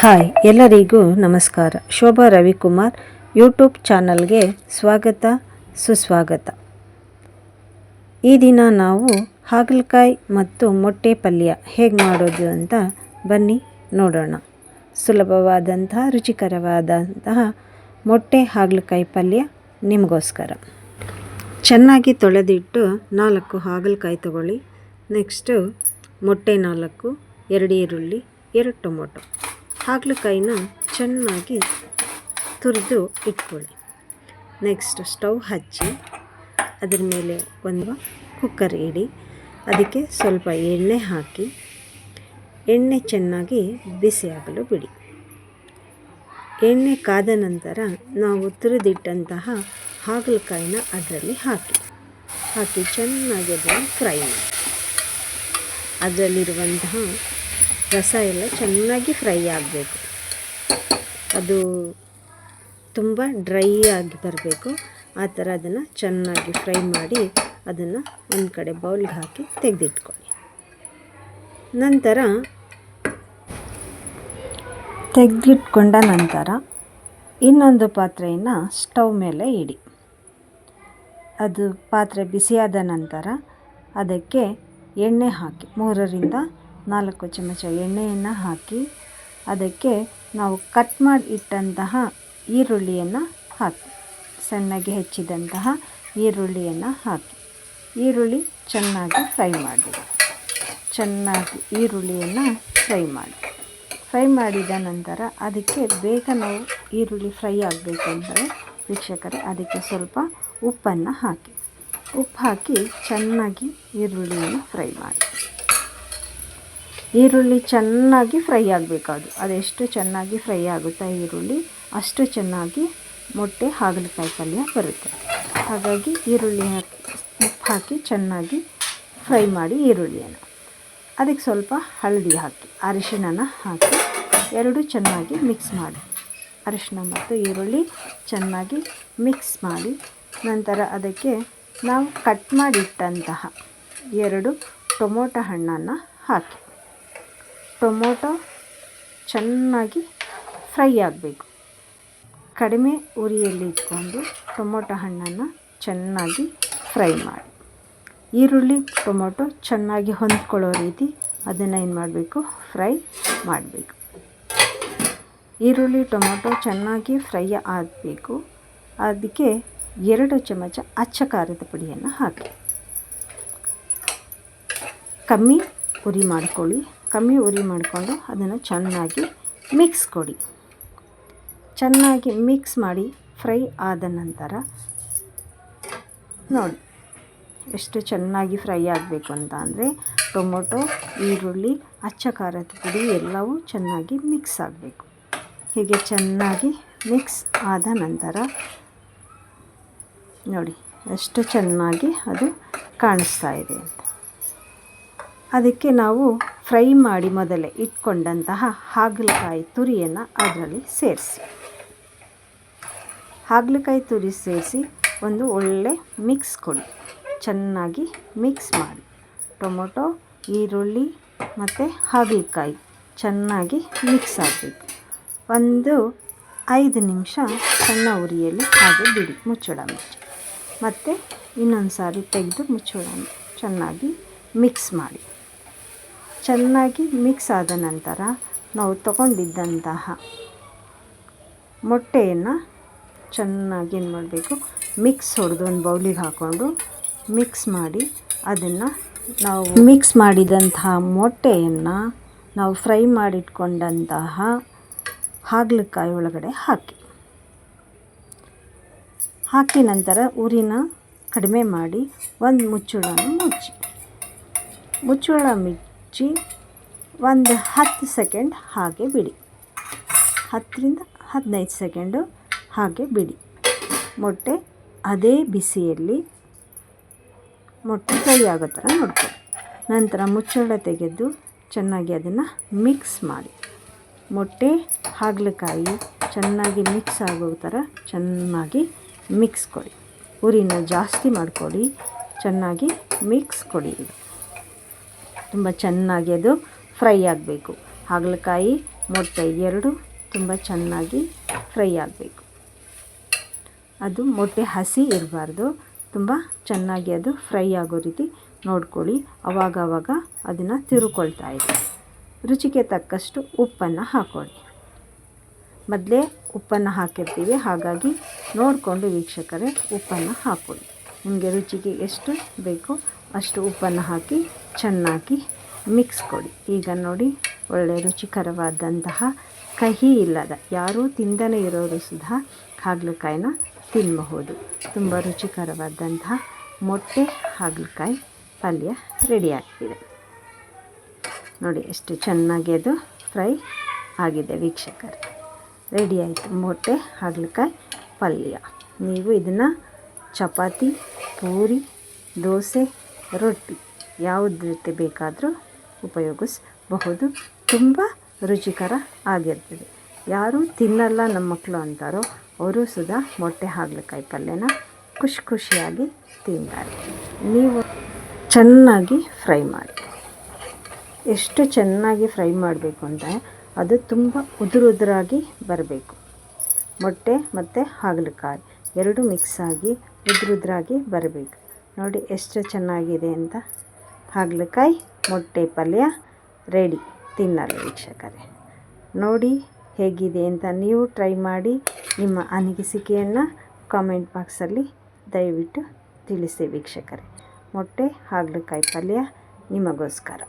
Hi, ಎಲ್ಲರಿಗೂ ನಮಸ್ಕಾರ. Shobha Ravikumar YouTube ಚಾನಲ್ಗೆ ಸ್ವಾಗತ, ಸುಸ್ವಾಗತ. ಈ ದಿನ ನಾವು ಹಾಗಲಕಾಯಿ ಮತ್ತು ಮೊಟ್ಟೆ ಪಲ್ಯ ಹೇಗೆ ಮಾಡೋದು ಅಂತ ಬನ್ನಿ ನೋಡೋಣ. ಸುಲಭವಾದಂತಹ, ರುಚಿಕರವಾದಂತಹ ಮೊಟ್ಟೆ ಹಾಗಲಕಾಯಿ ಪಲ್ಯ ನಿಮಗೋಸ್ಕರ. ಚೆನ್ನಾಗಿ ತೊಳೆದಿಟ್ಟು ನಾಲ್ಕು ಹಾಗಲಕಾಯಿ ತಗೊಳ್ಳಿ. ನೆಕ್ಸ್ಟು ಮೊಟ್ಟೆ ನಾಲ್ಕು, ಎರಡು ಈರುಳ್ಳಿ, ಎರಡು ಟೊಮೊಟೊ. ಹಾಗಲಕಾಯಿನ ಚೆನ್ನಾಗಿ ತುರಿದು ಇಟ್ಕೊಳ್ಳಿ. ನೆಕ್ಸ್ಟ್ ಸ್ಟವ್ ಹಚ್ಚಿ, ಅದರ ಮೇಲೆ ಒಂದು ಕುಕ್ಕರ್ ಇಡಿ, ಅದಕ್ಕೆ ಸ್ವಲ್ಪ ಎಣ್ಣೆ ಹಾಕಿ, ಎಣ್ಣೆ ಚೆನ್ನಾಗಿ ಬಿಸಿಯಾಗಲು ಬಿಡಿ. ಎಣ್ಣೆ ಕಾದ ನಂತರ ನಾವು ತುರಿದಿಟ್ಟಂತಹ ಹಾಗಲಕಾಯಿನ ಅದರಲ್ಲಿ ಹಾಕಿ ಹಾಕಿ ಚೆನ್ನಾಗಿ ಅದನ್ನು ಫ್ರೈ ಮಾಡಿ. ಅದರಲ್ಲಿರುವಂತಹ ರಸ ಎಲ್ಲ ಚೆನ್ನಾಗಿ ಫ್ರೈ ಆಗಬೇಕು. ಅದು ತುಂಬ ಡ್ರೈ ಆಗಿ ಬರಬೇಕು. ಆ ಥರ ಅದನ್ನು ಚೆನ್ನಾಗಿ ಫ್ರೈ ಮಾಡಿ ಅದನ್ನು ಒಂದು ಕಡೆ ಬೌಲ್ಗೆ ಹಾಕಿ ತೆಗೆದಿಟ್ಕೊಳ್ಳಿ. ನಂತರ ತೆಗೆದಿಟ್ಕೊಂಡ ನಂತರ ಇನ್ನೊಂದು ಪಾತ್ರೆಯನ್ನು ಸ್ಟವ್ ಮೇಲೆ ಇಡಿ. ಅದು ಪಾತ್ರೆ ಬಿಸಿಯಾದ ನಂತರ ಅದಕ್ಕೆ ಎಣ್ಣೆ ಹಾಕಿ ಮೂರರಿಂದ ನಾಲ್ಕು ಚಮಚ ಎಣ್ಣೆಯನ್ನು ಹಾಕಿ ಅದಕ್ಕೆ ನಾವು ಕಟ್ ಮಾಡಿ ಇಟ್ಟಂತಹ ಈರುಳ್ಳಿಯನ್ನು ಹಾಕಿ. ಸಣ್ಣಗೆ ಹೆಚ್ಚಿದಂತಹ ಈರುಳ್ಳಿಯನ್ನು ಹಾಕಿ. ಈರುಳ್ಳಿ ಚೆನ್ನಾಗಿ ಫ್ರೈ ಮಾಡಿ. ಚೆನ್ನಾಗಿ ಈರುಳ್ಳಿಯನ್ನು ಫ್ರೈ ಮಾಡಿ. ಫ್ರೈ ಮಾಡಿದ ನಂತರ ಅದಕ್ಕೆ ಬೇಗ ನಾವು ಈರುಳ್ಳಿ ಫ್ರೈ ಆಗಬೇಕೆಂದರೆ ವೀಕ್ಷಕರೇ ಅದಕ್ಕೆ ಸ್ವಲ್ಪ ಉಪ್ಪನ್ನು ಹಾಕಿ. ಉಪ್ಪು ಹಾಕಿ ಚೆನ್ನಾಗಿ ಈರುಳ್ಳಿಯನ್ನು ಫ್ರೈ ಮಾಡಿ. ಈರುಳ್ಳಿ ಚೆನ್ನಾಗಿ ಫ್ರೈ ಆಗಬೇಕು ಅದು ಅದೆಷ್ಟು ಚೆನ್ನಾಗಿ ಫ್ರೈ ಆಗುತ್ತಾ ಈರುಳ್ಳಿ, ಅಷ್ಟು ಚೆನ್ನಾಗಿ ಮೊಟ್ಟೆ ಹಾಗಲಕಾಯಿ ಪಲ್ಯ ಬರುತ್ತೆ. ಹಾಗಾಗಿ ಈರುಳ್ಳಿ ಹಾಕಿ ಉಪ್ಪು ಹಾಕಿ ಚೆನ್ನಾಗಿ ಫ್ರೈ ಮಾಡಿ ಈರುಳ್ಳಿಯನ್ನು. ಅದಕ್ಕೆ ಸ್ವಲ್ಪ ಹಳದಿ ಹಾಕಿ, ಅರಿಶಿಣನ ಹಾಕಿ ಎರಡು ಚೆನ್ನಾಗಿ ಮಿಕ್ಸ್ ಮಾಡಿ. ಅರಿಶಿಣ ಮತ್ತು ಈರುಳ್ಳಿ ಚೆನ್ನಾಗಿ ಮಿಕ್ಸ್ ಮಾಡಿ. ನಂತರ ಅದಕ್ಕೆ ನಾವು ಕಟ್ ಮಾಡಿಟ್ಟಂತಹ ಎರಡು ಟೊಮೊಟೊ ಹಣ್ಣನ್ನು ಹಾಕಿ. ಟೊಮೊಟೊ ಚೆನ್ನಾಗಿ ಫ್ರೈ ಆಗಬೇಕು. ಕಡಿಮೆ ಉರಿಯಲ್ಲಿ ಇಟ್ಕೊಂಡು ಟೊಮೊಟೊ ಹಣ್ಣನ್ನು ಚೆನ್ನಾಗಿ ಫ್ರೈ ಮಾಡಿ. ಈರುಳ್ಳಿ, ಟೊಮೊಟೊ ಚೆನ್ನಾಗಿ ಹೊಂದ್ಕೊಳ್ಳೋ ರೀತಿ ಅದನ್ನು ಏನು ಮಾಡಬೇಕು? ಫ್ರೈ ಮಾಡಬೇಕು. ಈರುಳ್ಳಿ, ಟೊಮೊಟೊ ಚೆನ್ನಾಗಿ ಫ್ರೈ ಆಗಬೇಕು. ಅದಕ್ಕೆ ಎರಡು ಚಮಚ ಅಚ್ಚ ಖಾರದ ಪುಡಿಯನ್ನು ಹಾಕಿ ಕಮ್ಮಿ ಉರಿ ಮಾಡ್ಕೊಳ್ಳಿ. ಕಮ್ಮಿ ಉರಿ ಮಾಡಿಕೊಂಡು ಅದನ್ನು ಚೆನ್ನಾಗಿ ಮಿಕ್ಸ್ ಕೊಡಿ. ಚೆನ್ನಾಗಿ ಮಿಕ್ಸ್ ಮಾಡಿ ಫ್ರೈ ಆದ ನಂತರ ನೋಡಿ ಎಷ್ಟು ಚೆನ್ನಾಗಿ ಫ್ರೈ ಆಗಬೇಕು ಅಂತ ಅಂದರೆ ಟೊಮೊಟೊ, ಈರುಳ್ಳಿ, ಅಚ್ಚ ಖಾರದ ಪುಡಿ ಎಲ್ಲವೂ ಚೆನ್ನಾಗಿ ಮಿಕ್ಸ್ ಆಗಬೇಕು. ಹೀಗೆ ಚೆನ್ನಾಗಿ ಮಿಕ್ಸ್ ಆದ ನಂತರ ನೋಡಿ ಎಷ್ಟು ಚೆನ್ನಾಗಿ ಅದು ಕಾಣಿಸ್ತಾ ಇದೆ ಅಂತ. ಅದಕ್ಕೆ ನಾವು ಫ್ರೈ ಮಾಡಿ ಮೊದಲೇ ಇಟ್ಕೊಂಡಂತಹ ಹಾಗಲಕಾಯಿ ತುರಿಯನ್ನು ಅದರಲ್ಲಿ ಸೇರಿಸಿ. ಹಾಗಲಕಾಯಿ ತುರಿ ಸೇರಿಸಿ ಒಂದು ಒಳ್ಳೆ ಮಿಕ್ಸ್ ಕೊಡಿ. ಚೆನ್ನಾಗಿ ಮಿಕ್ಸ್ ಮಾಡಿ. ಟೊಮೊಟೊ, ಈರುಳ್ಳಿ ಮತ್ತು ಹಾಗಲಕಾಯಿ ಚೆನ್ನಾಗಿ ಮಿಕ್ಸ್ ಆಗಬೇಕು. ಒಂದು ಐದು ನಿಮಿಷ ಸಣ್ಣ ಉರಿಯಲ್ಲಿ ಹಾಗೆ ಬಿಡಿ, ಮುಚ್ಚಳ ಮುಚ್ಚಿ ಮತ್ತು ಇನ್ನೊಂದು ಸಾರಿ ತೆಗೆದು ಮುಚ್ಚಳ ಚೆನ್ನಾಗಿ ಮಿಕ್ಸ್ ಮಾಡಿ. ಚೆನ್ನಾಗಿ ಮಿಕ್ಸ್ ಆದ ನಂತರ ನಾವು ತಗೊಂಡಿದ್ದಂತಹ ಮೊಟ್ಟೆಯನ್ನು ಚೆನ್ನಾಗಿ ಏನು ಮಾಡಬೇಕು ಮಿಕ್ಸ್ ಹೊಡೆದು ಒಂದು ಬೌಲಿಗೆ ಹಾಕ್ಕೊಂಡು ಮಿಕ್ಸ್ ಮಾಡಿ ಅದನ್ನು ನಾವು ಮಿಕ್ಸ್ ಮಾಡಿದಂತಹ ಮೊಟ್ಟೆಯನ್ನು ನಾವು ಫ್ರೈ ಮಾಡಿಟ್ಕೊಂಡಂತಹ ಹಾಗಲಕಾಯಿ ಒಳಗಡೆ ಹಾಕಿ. ಹಾಕಿ ನಂತರ ಉರಿನ ಕಡಿಮೆ ಮಾಡಿ ಒಂದು ಮುಚ್ಚಳನ ಮುಚ್ಚಿ. ಮುಚ್ಚಳ ಮುಚ್ಚಿ ಒಂದು ಹತ್ತು ಸೆಕೆಂಡ್ ಹಾಗೆ ಬಿಡಿ. ಹತ್ತರಿಂದ ಹದಿನೈದು ಸೆಕೆಂಡು ಹಾಗೆ ಬಿಡಿ. ಮೊಟ್ಟೆ ಅದೇ ಬಿಸಿಯಲ್ಲಿ ಮೊಟ್ಟೆ ಫ್ರೈ ಆಗೋ ಥರ ನೋಡ್ಕೊಳ್ಳಿ. ನಂತರ ಮುಚ್ಚಳ ತೆಗೆದು ಚೆನ್ನಾಗಿ ಅದನ್ನು ಮಿಕ್ಸ್ ಮಾಡಿ. ಮೊಟ್ಟೆ ಹಾಗಲಕಾಯಿ ಚೆನ್ನಾಗಿ ಮಿಕ್ಸ್ ಆಗೋ ಥರ ಚೆನ್ನಾಗಿ ಮಿಕ್ಸ್ ಕೊಡಿ. ಉರಿನ ಜಾಸ್ತಿ ಮಾಡಿಕೊಡಿ ಚೆನ್ನಾಗಿ ಮಿಕ್ಸ್ ಕೊಡಿ. ತುಂಬ ಚೆನ್ನಾಗಿ ಅದು ಫ್ರೈ ಆಗಬೇಕು. ಹಾಗಲಕಾಯಿ, ಮೊಟ್ಟೆ ಎರಡು ತುಂಬ ಚೆನ್ನಾಗಿ ಫ್ರೈ ಆಗಬೇಕು. ಅದು ಮೊಟ್ಟೆ ಹಸಿ ಇರಬಾರ್ದು. ತುಂಬ ಚೆನ್ನಾಗಿ ಅದು ಫ್ರೈ ಆಗೋ ರೀತಿ ನೋಡ್ಕೊಳ್ಳಿ. ಅವಾಗವಾಗ ಅವಾಗ ಅದನ್ನು ತಿರುಕೊಳ್ತಾ ಇದೆ ರುಚಿಗೆ ತಕ್ಕಷ್ಟು ಉಪ್ಪನ್ನು ಹಾಕೊಳ್ಳಿ. ಮೊದಲೇ ಉಪ್ಪನ್ನು ಹಾಕಿರ್ತೀವಿ. ಹಾಗಾಗಿ ನೋಡಿಕೊಂಡು ವೀಕ್ಷಕರೇ ಉಪ್ಪನ್ನು ಹಾಕ್ಕೊಳ್ಳಿ ನಿಮಗೆ ರುಚಿಗೆ ಎಷ್ಟು ಬೇಕೋ ಅಷ್ಟು ಉಪ್ಪನ್ನು ಹಾಕಿ, ಚೆನ್ನಾಗಿ ಮಿಕ್ಸ್ ಕೊಡಿ. ಈಗ ನೋಡಿ, ಒಳ್ಳೆ ರುಚಿಕರವಾದಂತಹ ಕಹಿ ಇಲ್ಲದ, ಯಾರೂ ತಿಂದನೇ ಇರೋರು ಸುಧಾ ಹಾಗಲಕಾಯಿನ ತಿನ್ನಬಹುದು ತುಂಬ ರುಚಿಕರವಾದಂತಹ ಮೊಟ್ಟೆ ಹಾಗಲಕಾಯಿ ಪಲ್ಯ ರೆಡಿಯಾಗ್ತಿದೆ ನೋಡಿ, ಎಷ್ಟು ಚೆನ್ನಾಗಿ ಅದು ಫ್ರೈ ಆಗಿದೆ ವೀಕ್ಷಕರು. ರೆಡಿ ಆಯಿತು ಮೊಟ್ಟೆ ಹಾಗಲಕಾಯಿ ಪಲ್ಯ. ನೀವು ಇದನ್ನು ಚಪಾತಿ, ಪೂರಿ, ದೋಸೆ, ರೊಟ್ಟಿ ಯಾವುದ್ರ ಜೊತೆ ಬೇಕಾದರೂ ಉಪಯೋಗಿಸಬಹುದು. ತುಂಬ ರುಚಿಕರ ಆಗಿರ್ತದೆ. ಯಾರು ತಿನ್ನಲ್ಲ ನಮ್ಮ ಮಕ್ಕಳು ಅಂತಾರೋ ಅವರು ಸುದಾ ಮೊಟ್ಟೆ ಹಾಗಲಕಾಯಿ ಪಲ್ಯನ ಖುಷಿ ಖುಷಿಯಾಗಿ ತಿಂತಾರೆ. ನೀವು ಚೆನ್ನಾಗಿ ಫ್ರೈ ಮಾಡಿ. ಎಷ್ಟು ಚೆನ್ನಾಗಿ ಫ್ರೈ ಮಾಡಬೇಕು ಅಂದರೆ ಅದು ತುಂಬ ಉದುರುದುರಾಗಿ ಬರಬೇಕು. ಮೊಟ್ಟೆ ಮತ್ತು ಹಾಗಲಕಾಯಿ ಎರಡು ಮಿಕ್ಸ್ ಆಗಿ ಉದುರು ಉದುರಾಗಿ ಬರಬೇಕು. ನೋಡಿ ಎಷ್ಟು ಚೆನ್ನಾಗಿದೆ ಅಂತ. ಹಾಗಲಕಾಯಿ ಮೊಟ್ಟೆ ಪಲ್ಯ ರೆಡಿ. ತಿನ್ನಲು ವೀಕ್ಷಕರೇ. ನೋಡಿ ಹೇಗಿದೆ ಅಂತ ನೀವು ಟ್ರೈ ಮಾಡಿ ನಿಮ್ಮ ಅನಿಸಿಕೆಯನ್ನು ಕಾಮೆಂಟ್ ಬಾಕ್ಸಲ್ಲಿ ದಯವಿಟ್ಟು ತಿಳಿಸಿ ವೀಕ್ಷಕರೇ. ಮೊಟ್ಟೆ, ಹಾಗಲಕಾಯಿ ಪಲ್ಯ ನಿಮಗೋಸ್ಕರ.